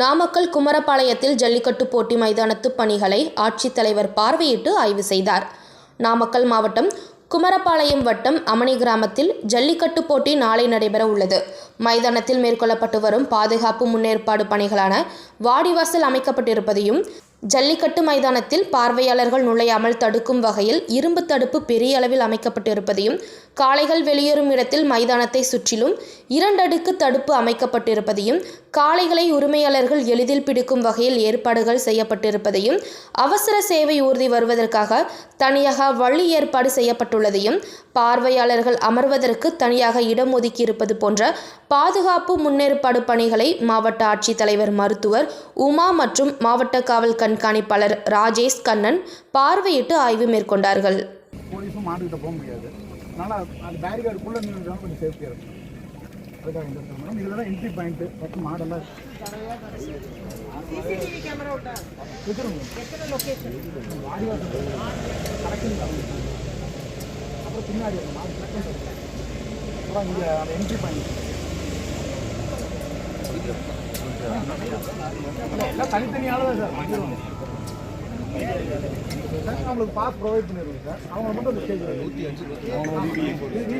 நாமக்கல் குமரபாளையத்தில் ஜல்லிக்கட்டு போட்டி மைதானத்து பணிகளை ஆட்சித்தலைவர் பார்வையிட்டு ஆய்வு செய்தார். நாமக்கல் மாவட்டம் குமரபாளையம் வட்டம் அமணி கிராமத்தில் ஜல்லிக்கட்டு போட்டி நாளை நடைபெற உள்ளது. மைதானத்தில் மேற்கொள்ளப்பட்டு வரும் பாதுகாப்பு முன்னேற்பாடு பணிகளான வாடிவாசல் அமைக்கப்பட்டிருப்பதையும் ஜல்லிக்கட்டு மைதானத்தில் பார்வையாளர்கள் நுழையாமல் தடுக்கும் வகையில் இரும்பு தடுப்பு பெரிய அளவில் அமைக்கப்பட்டிருப்பதையும் காளைகள் வெளியேறும் இடத்தில் மைதானத்தை சுற்றிலும் இரண்டடுக்கு தடுப்பு அமைக்கப்பட்டிருப்பதையும் காளைகளை உரிமையாளர்கள் எளிதில் பிடிக்கும் வகையில் ஏற்பாடுகள் செய்யப்பட்டிருப்பதையும் அவசர சேவை ஊர்தி வருவதற்காக தனியாக வழி ஏற்பாடு செய்யப்பட்டுள்ளதையும் பார்வையாளர்கள் அமர்வதற்கு தனியாக இடம் ஒதுக்கியிருப்பது போன்ற பாதுகாப்பு முன்னேற்பாடு பணிகளை மாவட்ட ஆட்சித்தலைவர் மருத்துவர் உமா மற்றும் மாவட்ட காவல் கண்காணிப்பாளர் ராஜேஷ் கண்ணன் பார்வையிட்டு ஆய்வு மேற்கொண்டார்கள். போலீஸும் போக முடியாது. அதனால் அது பேரிகார்டுக்குள்ளே நின்று கொஞ்சம் சேஃப்டியாக இருக்கும் அதுக்காக இந்த மேடம் இதில் தான் என்ட்ரி பாயிண்ட்டு வச்சுருங்க. வாடிவாசல் கரெக்டிங் அப்புறம் பின்னாடி அப்புறம் இங்கே அந்த என்ட்ரி பாயிண்ட் எல்லாம் தனித்தனியால தான் சார். வந்துருவாங்க சார் நம்மளுக்கு பாஸ் ப்ரொவைட் பண்ணிடுவோம் சார் அவங்க மட்டும் அந்த ஸ்டேஜ் நூற்றி அஞ்சு.